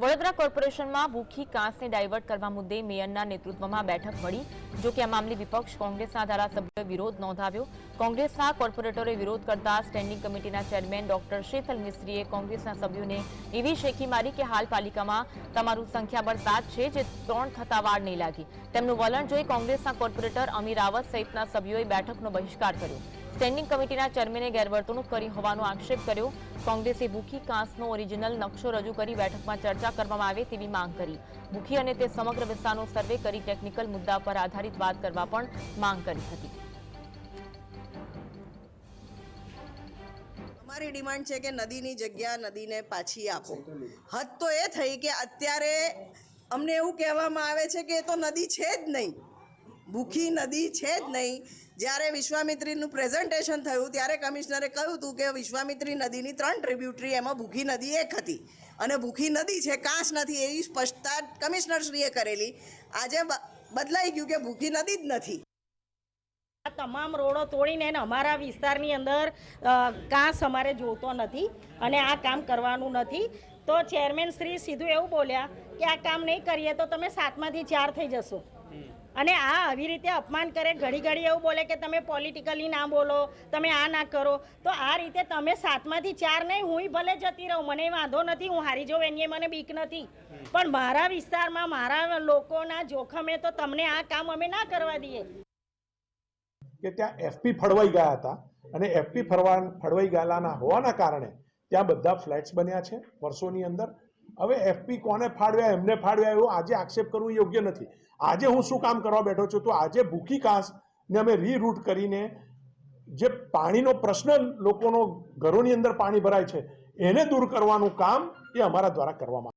વડોદરા કોર્પોરેશનમાં ભૂખી કાંસને ડાયવર્ટ કરવા મુદ્દે મેયરના નેતૃત્વમાં બેઠક મળી, જો કે આ મામલે વિપક્ષ કોંગ્રેસના ધારાસભ્યોએ વિરોધ નોંધાવ્યો. કોંગ્રેસના કોર્પોરેટરે વિરોધ કરતા સ્ટેન્ડિંગ કમિટીના ચેરમેન ડોક્ટર શેથલ મિસ્ત્રીએ કોંગ્રેસના સભ્યોને એવી શેખી મારી કે હાલ પાલિકામાં તમારું સંખ્યાબળ સાત છે જે ત્રણ થતા વાર નહીં લાગી. તેમનું વલણ જોઈ કોંગ્રેસના કોર્પોરેટર અમીર રાવત સહિતના સભ્યોએ બેઠકનો બહિષ્કાર કર્યો. સ્ટેન્ડિંગ કમિટીના ચેરમેને ગેરવર્તણૂક કરી હોવાનો આક્ષેપ કર્યો. કોંગ્રેસે ભૂખી કાંસનો ઓરિજિનલ નકશો રજૂ કરી બેઠકમાં ચર્ચા કરવામાં આવે તેવી માંગ કરી. ભૂખી અને તે સમગ્ર વિસ્તારનો સર્વે કરી ટેકનિકલ મુદ્દા પર આધારિત વાત કરવા પણ માંગ કરી હતી. અમારી ડિમાન્ડ છે કે નદીની જગ્યા નદીને પાછી આપો. હદ તો એ થઈ કે અત્યારે અમને એવું કહેવામાં આવે છે કે એ તો નદી છે જ નહીં. ભૂખી નદી છે જ નહીં. જ્યારે વિશ્વામિત્રીનું પ્રેઝન્ટેશન થયું, ત્યારે કમિશનરે કહ્યું હતું કે વિશ્વામિત્રી નદીની ત્રણ ટ્રિબ્યુટરી એમાં ભૂખી નદી એક હતી. અને ભૂખી નદી છે, કાંસ નથી એવી સ્પષ્ટતા કમિશનરશ્રીએ કરેલી. આજે બદલાઈ ગયું કે ભૂખી નદી જ નથી. આ તમામ રોડો તોડીને અમારા વિસ્તારની અંદર કાંસ અમારે જોતો નથી અને આ કામ કરવાનું નથી. તો ચેરમેન શ્રી સીધું એવું બોલ્યા કે આ કામ નહીં કરીએ તો તમે સાતમાંથી ચાર થઈ જશો. અને આ આવી રીતે અપમાન કરે, ઘડી ઘડી એવું બોલે કે તમે પોલિટિકલી ના બોલો, તમે આ ના કરો, તો આ રીતે તમે સાતમાંથી ચાર નહીં હું ભલે જતી રહું, મને વાંધો નથી, હું હારી જાઉં, એની મને બીક નથી. પણ મારા વિસ્તારમાં, મારા લોકોના જોખમે તો તમને આ કામ અમે ના કરવા દઈએ. કે ત્યાં એફપી ફળવાઈ ગયા હતા અને એફપી ફરવા ફળવાઈ ગયેલાના હોવાના કારણે ત્યાં બધા ફ્લેટ્સ બન્યા છે વર્ષોની અંદર. હવે એફપી કોને ફાળવ્યા એમને ફાળવ્યા એવો આજે આક્ષેપ કરવું યોગ્ય નથી. આજે હું શું કામ કરવા બેઠો છું? તો આજે ભૂખી કાંસને અમે રીરૂટ કરીને જે પાણીનો પ્રશ્ન લોકોનો ઘરોની અંદર પાણી ભરાય છે, એને દૂર કરવાનું કામ એ અમારા દ્વારા કરવામાં